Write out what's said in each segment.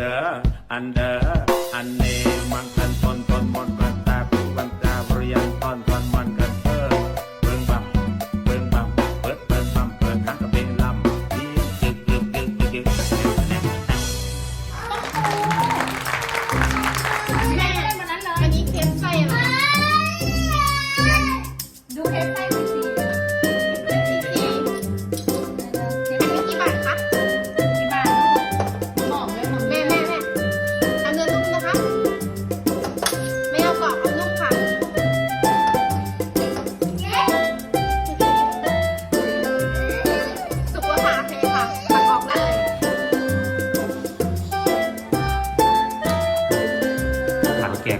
เดอร์อันเดออันเนมันคันตนตนมนกันตาปุกันตาบริยันตอนตอนมัน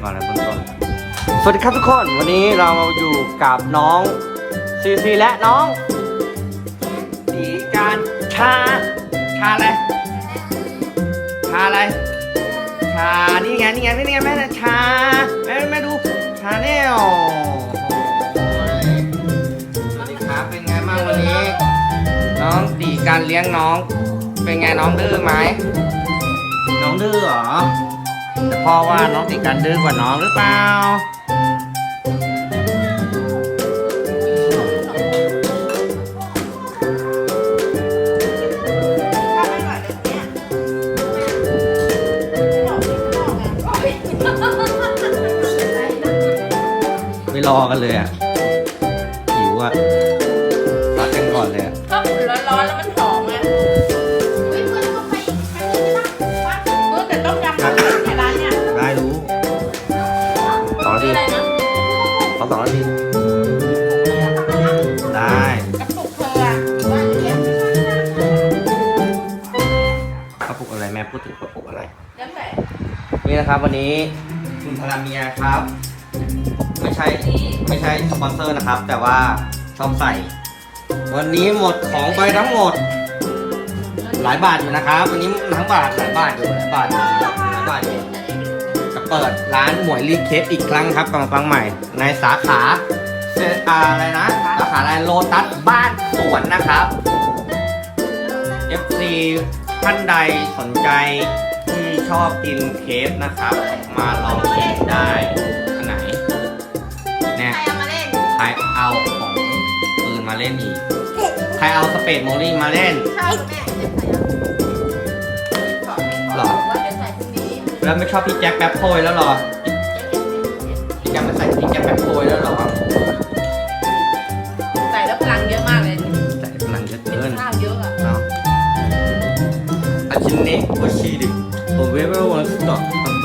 ก่อนเลยเบื้องต้นสวัสดีครับทุกคน วันนี้เราอยู่กับน้องซีซีและน้องสีการชา ชาอะไร ชาอะไร ชา นี่ไง นี่ไง นี่ไงแม่นะชา แม่แม่ดู ชาแนลสวัสดีครับเป็นไงบ้างวันนี้ น้องตีการเลี้ยงน้อง เป็นไงน้องดื้อไหม น้องดื้อเหรอ พ่อว่าน้องติดกันดื้อกว่าน้องหรือเปล่าไม่รอกันเลยอะหิวอะ กระปุกอะไรแม่พูดถึงกระปุกอะไร แล้วแต่นี่นะครับวันนี้คุณพาราเมียครับ ไม่ใช่ไม่ใช่สปอนเซอร์นะครับ แต่ว่าชอบใส่ วันนี้หมดของไปทั้งหมด หลายบาทอยู่นะครับ วันนี้ทั้งบาทหลายบาทอยู่หลายบาทอยู่หลายบาทอยู่จะเปิดร้านหมวยรีเคสอีกครั้งครับกำลังครั้งใหม่ ในสาขาเซอาอะไรนะสาขาอะไรโลตัสบ้านสวนนะครับ FC ท่านใดสนใจที่ชอบกินเคฟนะครับ มาลองชิมได้ อันไหนเนี่ยใครเอามาเล่น ใครเอาของปืนมาเล่นอีก ใครเอาสเปดโมลี่มาเล่น ใช่แม่เดี๋ยวใส่หรอ ว่าเดี๋ยวใส่พรุ่งนี้แล้วไม่ชอบพี่แจ็คแป๊บโพยแล้วเหรอ พี่แจ็คไม่ใส่พี่แจ็คแป๊บโพยแล้วเหรอ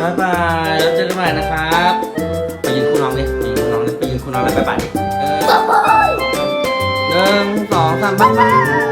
บ๊ายบายแล้วเจอกันใหม่นะครับไปยืนคู่น้องดิไปยืนคู่น้องดิไปยืนคู่น้องแล้วบ๊ายบายดิเออหนึ่งสองสามบ๊ายบาย